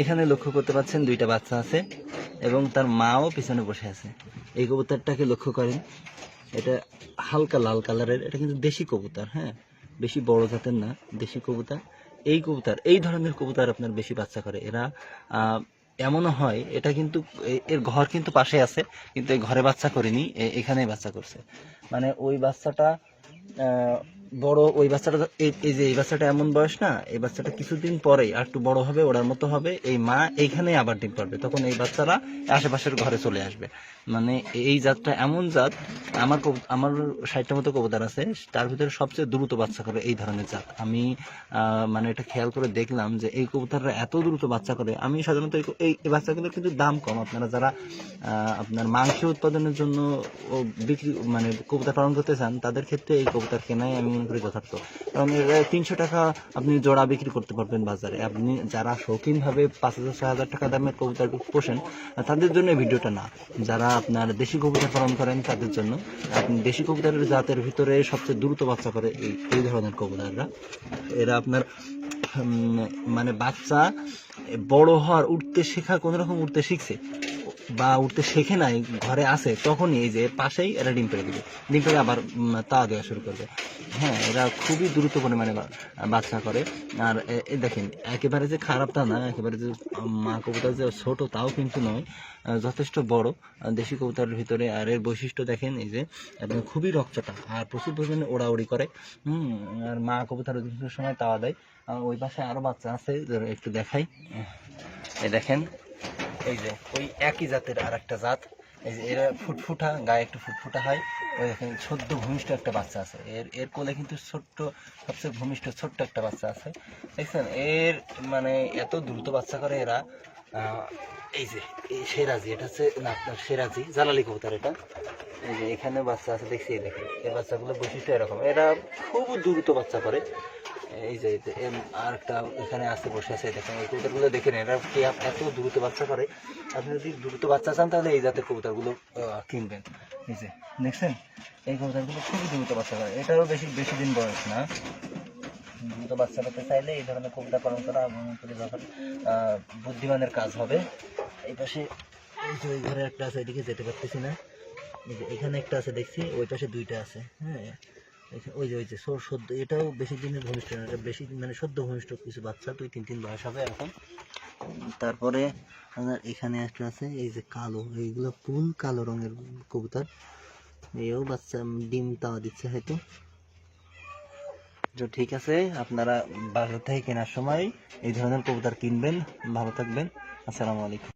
এখানে লক্ষ্য করতে পাচ্ছেন দুইটা বাচ্চা আছে এবং তার মাও পিছনে বসে আছে। এই কবুতরটাকে লক্ষ্য করেন। এটা হালকা লাল কালারের, এটা কিন্তু দেশি কবুতর হ্যাঁ? বেশি বড় জাতের না, দেশি কবুতর। এই কবুতর, এই ধরনের কবুতর আপনার বেশি বাচ্চা করে। এরা এমনও হয়, এটা কিন্তু এর ঘর কিন্তু পাশে আছে, কিন্তু এই ঘরে বাচ্চা করেনি এখানেই বাচ্চা করছে। মানে ওই বাচ্চাটা বড় ওই বাচ্চাটা এই যে এই বাচ্চাটা এমন বয়স না, এই বাচ্চাটা কিছুদিন পরেই আর একটু বড় হবে, ওরার মতো হবে, এই মা এইখানেই আবার ডিম পারবে তখন এই বাচ্চারা আশেপাশের ঘরে চলে আসবে। মানে এই জাতটা এমন জাত, আমার আমার ষাটটা মতো কবুতর আছে, তার ভিতরে সবচেয়ে দ্রুত বাচ্চা করে এই ধরনের জাত। আমি মানে এটা খেয়াল করে দেখলাম যে এই কবুতররা এত দ্রুত বাচ্চা করে, আমি সাধারণত এই- বাচ্চাগুলোর কিন্তু দাম কম। আপনারা যারা আপনার মাংস উৎপাদনের জন্য বিক্রি মানে কবুতর পালন করতে চান, তাদের ক্ষেত্রে এই কবুতর কেনাই আমি মনে করি যথার্থ। কারণ তিনশো টাকা আপনি জোড়া বিক্রি করতে পারবেন বাজারে। আপনি যারা শৌখিনভাবে পাঁচ হাজার, ছয় হাজার টাকা দামের কবুতর পোষেন, তাদের জন্য ভিডিওটা না। যারা আপনার দেশি কবুতর পালন করেন, তাদের জন্য। আপনি দেশি কবুতরের জাতের ভিতরে সবচেয়ে দ্রুত বাচ্চা করে এই এই ধরনের কবুতররা এরা আপনার মানে বাচ্চা বড় হওয়ার উঠতে শেখা কোন রকম উঠতে শিখছে। বা উঠতে শেখে নাই ঘরে আছে তখনই এই যে পাশেই এরা ডিম পেড়ে দিবে। ডিম পেড়ে আবার উম, তা দেওয়া শুরু করবে। হ্যাঁ এরা খুবই দ্রুত পরিমাণে বাচ্চা করে। আর দেখেন একেবারে যে খারাপ তা না একেবারে যে মা কবুতর যে ছোট তাও কিন্তু নয় যথেষ্ট বড়। দেশি কবুতরের ভিতরে আর এর বৈশিষ্ট্য দেখেন এই যে খুবই রকচটা আর প্রচুর পরিমাণে ওড়াউড়ি করে। হুম আর মা কবুতর সময় তাওয়া দেয়। ওই পাশে আরও বাচ্চা আছে একটু দেখাই। এ দেখেন এই যে, ওই একই জাতের আর একটা জাত। এই যে, এরা ফুটফুটা, গায়ে একটু ফুটফুটা হয়। ওই দেখেন, সদ্য ভূমিষ্ঠ একটা বাচ্চা আছে। এর এর কোলে কিন্তু ছোট্ট, সবচেয়ে ভূমিষ্ঠ ছোট্ট একটা বাচ্চা আছে। দেখছেন? এর মানে এত দ্রুত বাচ্চা করে এরা এই যে, এই সেরাজি, এটা হচ্ছে না আপনার সেরাজি, জালালি কবুতর এটা। এই যে এখানে বাচ্চা আছে দেখছি দেখেন। এই বাচ্চাগুলো বৈশিষ্ট্য এরকম। এরা খুব দ্রুত বাচ্চা করে। এই যে আর একটা এখানে আসতে বসে আছে দেখেন এই কবুতরগুলো দেখেন এরা কি এত দ্রুত বাচ্চা করে? আপনি যদি দ্রুত বাচ্চা চান তাহলে এই জাতের কবুতরগুলো কিনবেন। যে দেখছেন? এই কবুতরগুলো খুবই দ্রুত বাচ্চা করে। এটারও বেশি বেশি দিন বয়স না। দ্রুত বাচ্চা পেতে চাইলে এই ধরনের কবিতা পালন করা আহ, বুদ্ধিমানের কাজ হবে। এই পাশে এই ঘরে একটা আছে এদিকে যেতে পারতেছি না। এখানে একটা আছে, দেখছি? ওই পাশে দুইটা আছে হ্যাঁ? ওই যে ওই যে, সো- সদ্য, এটাও বেশি দিনের ভূমিষ্ঠ না, এটা বেশি মানে সদ্য ভূমিষ্ঠ কিছু বাচ্চা, দুই, তিন তিন বয়স হবে এখন তারপরে আপনার এখানে একটা আছে, এই যে কালো, এইগুলো ফুল কালো রঙের কবুতর। এও বাচ্চা ডিম তাওয়া দিচ্ছে হয়তো। তো ঠিক আছে, আপনারা বাজার থেকে কেনার সময় এই ধরনের কবুতর কিনবেন, ভালো থাকবেন। আসসালামু আলাইকুম।